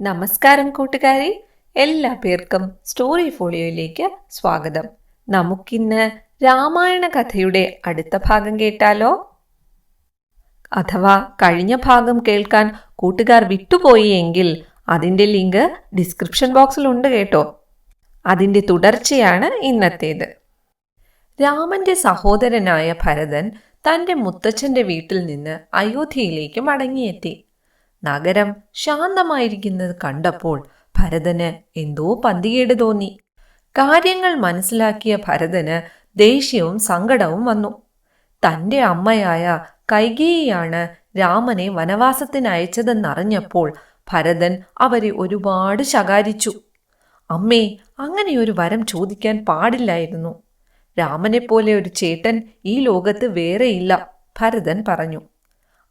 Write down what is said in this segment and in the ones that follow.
നമസ്കാരം കൂട്ടുകാരെ. എല്ലാ പേർക്കും സ്റ്റോറി ഫോളിയോയിലേക്ക് സ്വാഗതം. നമുക്കിന്ന് രാമായണ കഥയുടെ അടുത്ത ഭാഗം കേട്ടാലോ? അഥവാ കഴിഞ്ഞ ഭാഗം കേൾക്കാൻ കൂട്ടുകാർ വിട്ടുപോയി എങ്കിൽ അതിന്റെ ലിങ്ക് ഡിസ്ക്രിപ്ഷൻ ബോക്സിൽ ഉണ്ട് കേട്ടോ. അതിന്റെ തുടർച്ചയാണ് ഇന്നത്തേത്. രാമന്റെ സഹോദരനായ ഭരതൻ തന്റെ മുത്തച്ഛന്റെ വീട്ടിൽ നിന്ന് അയോധ്യയിലേക്ക് മടങ്ങിയെത്തി. നഗരം ശാന്തമായിരിക്കുന്നത് കണ്ടപ്പോൾ ഭരതന് എന്തോ പന്തികേട് തോന്നി. കാര്യങ്ങൾ മനസ്സിലാക്കിയ ഭരതന് ദേഷ്യവും സങ്കടവും വന്നു. തന്റെ അമ്മയായ കൈകേയിയാണ് രാമനെ വനവാസത്തിനയച്ചതെന്നറിഞ്ഞപ്പോൾ ഭരതൻ അവരെ ഒരുപാട് ശകാരിച്ചു. അമ്മേ അങ്ങനെയൊരു വരം ചോദിക്കാൻ പാടില്ലായിരുന്നു. രാമനെപ്പോലെ ഒരു ചേട്ടൻ ഈ ലോകത്ത് വേറെയില്ല ഭരതൻ പറഞ്ഞു.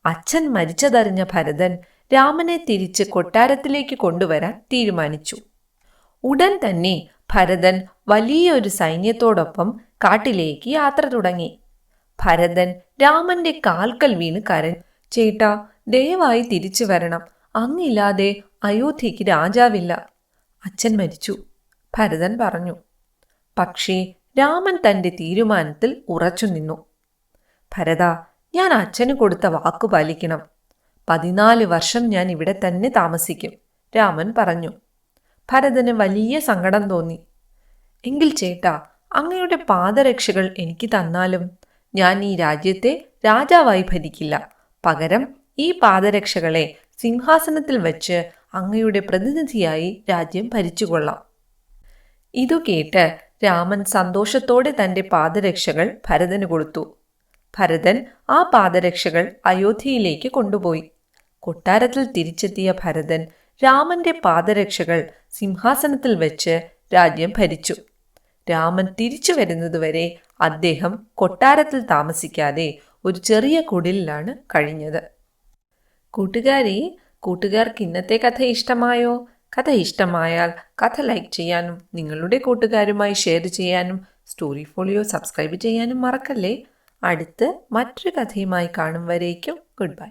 അച്ഛൻ മരിച്ചതറിഞ്ഞ ഭരതൻ രാമനെ തിരിച്ച് കൊട്ടാരത്തിലേക്ക് കൊണ്ടുവരാൻ തീരുമാനിച്ചു. ഉടൻ തന്നെ ഭരതൻ വലിയൊരു സൈന്യത്തോടൊപ്പം കാട്ടിലേക്ക് യാത്ര തുടങ്ങി. ഭരതൻ രാമന്റെ കാൽക്കൽ വീണ് കരഞ്ഞു. ചേട്ടാ ദയവായി തിരിച്ചു വരണം. അങ്ങില്ലാതെ അയോധ്യയ്ക്ക് രാജാവില്ല. അച്ഛൻ മരിച്ചു. ഭരതൻ പറഞ്ഞു. പക്ഷേ രാമൻ തന്റെ തീരുമാനത്തിൽ ഉറച്ചു നിന്നു ഭരത ഞാൻ അച്ഛന് കൊടുത്ത വാക്കു പാലിക്കണം. പതിനാല് വർഷം ഞാൻ ഇവിടെ തന്നെ താമസിക്കും. രാമൻ പറഞ്ഞു. ഭരതന് വലിയ സങ്കടം തോന്നി. എങ്കിൽ ചേട്ടാ അങ്ങയുടെ പാദരക്ഷകൾ എനിക്ക് തന്നാലും ഞാൻ ഈ രാജ്യത്തെ രാജാവായി ഭരിക്കില്ല. പകരം ഈ പാദരക്ഷകളെ സിംഹാസനത്തിൽ വച്ച് അങ്ങയുടെ പ്രതിനിധിയായി രാജ്യം ഭരിച്ചുകൊള്ളാം. ഇതു കേട്ട് രാമൻ സന്തോഷത്തോടെ തന്റെ പാദരക്ഷകൾ ഭരതന് കൊടുത്തു. ഭരതൻ ആ പാദരക്ഷകൾ അയോധ്യയിലേക്ക് കൊണ്ടുപോയി. കൊട്ടാരത്തിൽ തിരിച്ചെത്തിയ ഭരതൻ രാമന്റെ പാദരക്ഷകൾ സിംഹാസനത്തിൽ വെച്ച് രാജ്യം ഭരിച്ചു. രാമൻ തിരിച്ചു വരുന്നതുവരെ അദ്ദേഹം കൊട്ടാരത്തിൽ താമസിക്കാതെ ഒരു ചെറിയ കുടിലാണ് കഴിഞ്ഞത്. കൂട്ടുകാരി കൂട്ടുകാർക്ക് ഇന്നത്തെ കഥ ഇഷ്ടമായോ? കഥ ഇഷ്ടമായാൽ കഥ ലൈക്ക് ചെയ്യാനും നിങ്ങളുടെ കൂട്ടുകാരുമായി ഷെയർ ചെയ്യാനും സ്റ്റോറി ഫോളിയോ സബ്സ്ക്രൈബ് ചെയ്യാനും മറക്കല്ലേ? അടുത്ത് മറ്റൊരു കഥയുമായി കാണും വരേക്കും. Good bye.